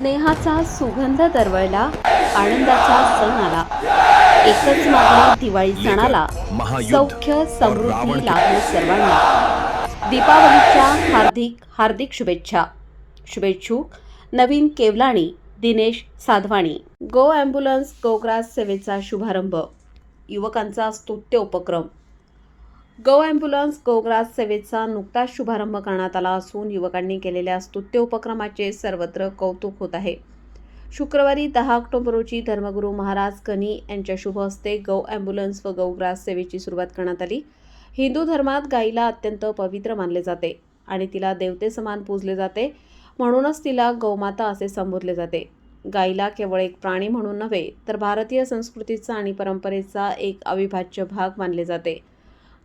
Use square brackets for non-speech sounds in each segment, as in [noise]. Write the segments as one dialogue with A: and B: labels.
A: स्नेहाचा सुगंध दरवळला आनंदाचा सण आला. एकच मागणी दिवाळी सणाला सौख्य समृद्धी लाभो सर्वांना. दीपावलीच्या हार्दिक हार्दिक शुभेच्छा. शुभेच्छुक नवीन केवलाणी दिनेश साधवाणी. गो ॲम्ब्युलन्स गोग्रास सेवेचा शुभारंभ. युवकांचा स्तुत्य उपक्रम. गो ॲम्ब्युलन्स गोग्रास सेवेचा नुकताच शुभारंभ करण्यात आला असून युवकांनी केलेल्या स्तुत्य उपक्रमाचे सर्वत्र कौतुक होत आहे. शुक्रवारी दहा ऑक्टोबर रोजी धर्मगुरू महाराज कनी यांच्या शुभ हस्ते गौ ॲम्ब्युलन्स व गौग्रास सेवेची सुरुवात करण्यात आली. हिंदू धर्मात गायीला अत्यंत पवित्र मानले जाते आणि तिला देवते समान पूजले जाते. म्हणूनच तिला गौमाता असे संबोधले जाते. गायीला केवळ एक प्राणी म्हणून नव्हे तर भारतीय संस्कृतीचा आणि परंपरेचा एक अविभाज्य भाग मानले जाते.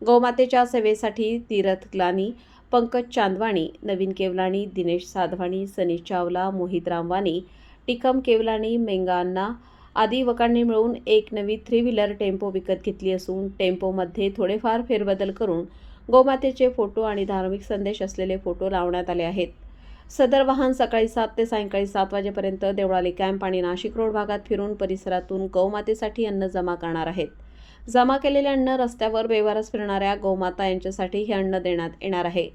A: गौमातेच्या सेवेसाठी तीरथ ग्लानी पंकज चांदवाणी नवीन केवलाणी दिनेश साधवाणी सनी चावला मोहित रामवानी टिकम केवलाणी मेंगाना आदी युवकांनी मिळून एक नवी थ्री व्हीलर टेम्पो विकत घेतली असून टेम्पोमध्ये थोडेफार फेरबदल करून गोमातेचे फोटो आणि धार्मिक संदेश असलेले फोटो लावण्यात आले आहेत. सदर वाहन सकाळी सात ते सायंकाळी सात वाजेपर्यंत देवळाली कॅम्प आणि नाशिक रोड भागात फिरून परिसरातून गौमातेसाठी अन्न जमा करणार आहेत. जमा केलेले अन्न रस्त्यावर बेवारस फिरणाऱ्या गौमाता यांच्यासाठी हे अन्न देण्यात येणार आहे.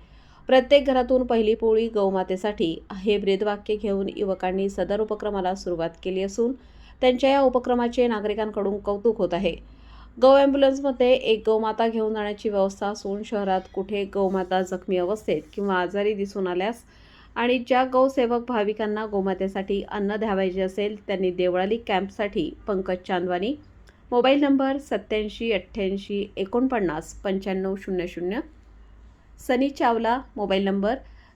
A: प्रत्येक घरातून पहिली पोळी गौमातेसाठी हे ब्रीदवाक्य घेऊन युवकांनी सदर उपक्रमाला सुरुवात केली असून त्यांच्या या उपक्रमाचे नागरिकांकडून कौतुक होत आहे. गौ ॲम्ब्युलन्समध्ये एक गौमाता घेऊन जाण्याची व्यवस्था असून शहरात कुठे गौमाता जखमी अवस्थेत किंवा आजारी दिसून आल्यास आणि ज्या गौसेवक भाविकांना गोमातेसाठी अन्न द्यावायचे असेल त्यांनी देवळाली कॅम्पसाठी पंकज चांदवानी मोबाईल नंबर सत्याऐंशी अठ्ठ्याऐंशी एकोणपन्नास पंच्याण्णव शून्य शून्य. सनी चावला मोबाईल नंबर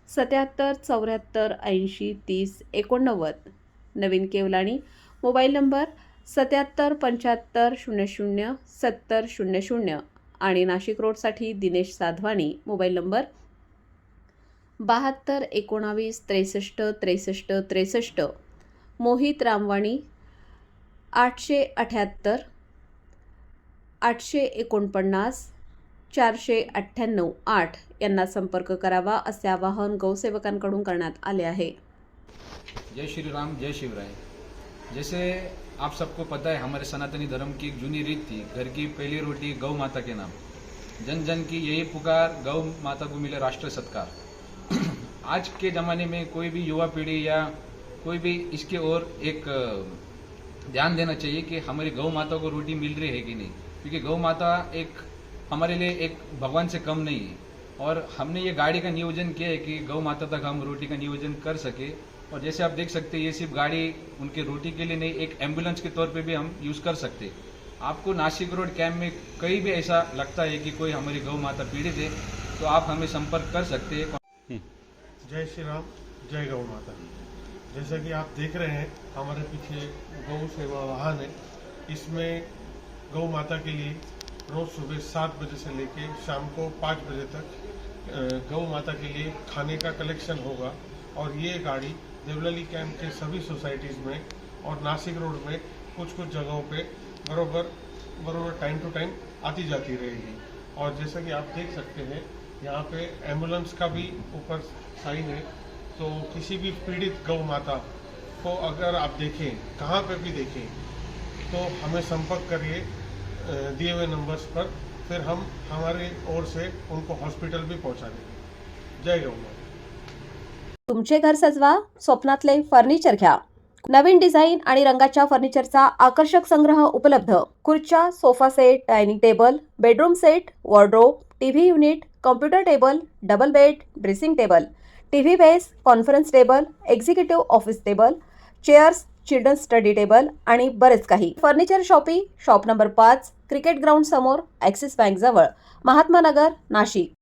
A: सत्याहत्तर चौऱ्याहत्तर ऐंशी तीस एकोणनव्वद. नवीन केवलाणी मोबाईल नंबर सत्याहत्तर पंच्याहत्तर शून्य शून्य सत्तर शून्य शून्य. आणि नाशिक रोडसाठी दिनेश साधवाणी मोबाईल नंबर बहात्तर एकोणावीस त्रेसष्ट त्रेसष्ट त्रेसष्ट. मोहित रामवाणी आठशे अठ्याहत्तर आठशे एकोणपन्नास चारशे अठ्ठ्याण्णव आठ यांना संपर्क करावा असे आवाहन गौसेवकांकडून करण्यात आले आहे.
B: जय श्री राम जय शिवराय. जैसे आप सबको पता है हमारे सनातनी धर्म की एक जूनी रीत थी घर की पहली रोटी गौ माता के नाम। जन जन की यही पुकार गौ माता को मिले राष्ट्र सत्कार। [clears throat] आज के ज़माने में कोई भी युवा पीढ़ी या कोई भी इसके ओर एक ध्यान देना चाहिए कि हमारी गौ माता को रोटी मिल रही है कि नहीं। क्योंकि गौ माता एक हमारे लिए एक भगवान से कम नहीं है। और हमने ये गाड़ी का नियोजन किया है कि गौ माता तक हम रोटी का नियोजन कर सके। और जैसे आप देख सकते हैं ये सिर्फ़ गाड़ी उनके रोटी के लिए नहीं एक एंबुलेंस के तौर पे भी हम यूज़ कर सकते आपको नासिक रोड कैंप में कहीं भी ऐसा लगता है कि कोई हमारी गौ माता पीड़ित है तो आप हमें संपर्क कर सकते हैं।
C: जय श्री राम जय गौ माता। जैसा कि आप देख रहे हैं हमारे पीछे गौ सेवा वाहन है। इसमें गौ माता के लिए रोज सुबह सात बजे से लेके शाम को पाँच बजे तक गौ माता के लिए खाने का कलेक्शन होगा। और ये गाड़ी देवलाली कैंप के सभी सोसाइटीज़ में और नासिक रोड में कुछ कुछ जगहों पे बरोबर बरोबर टाइम टू टाइम आती जाती रहेगी। और जैसा कि आप देख सकते हैं, यहाँ पे एंबुलेंस का भी ऊपर साइन है। तो किसी भी पीड़ित गौ माता को अगर आप देखें, कहाँ पे भी देखें तो हमें संपर्क करिए। दिए हुए नंबर्स पर फिर हम हमारे ओर से उनको हॉस्पिटल भी पहुंचा देंगे। जय गौ
A: तुमचे घर सजवा स्वप्नातले फर्निचर घ्या. नवीन डिझाईन आणि रंगाच्या फर्निचरचा आकर्षक संग्रह उपलब्ध. खुर्च्या sofa set dining table bedroom set wardrobe TV unit computer table double bed dressing table TV base conference table executive office table chairs children study table आणि बरेच काही. फर्निचर शॉपी शॉप नंबर पाच क्रिकेट ग्राउंड समोर Axis bank जवळ. महात्मा नगर नाशिक.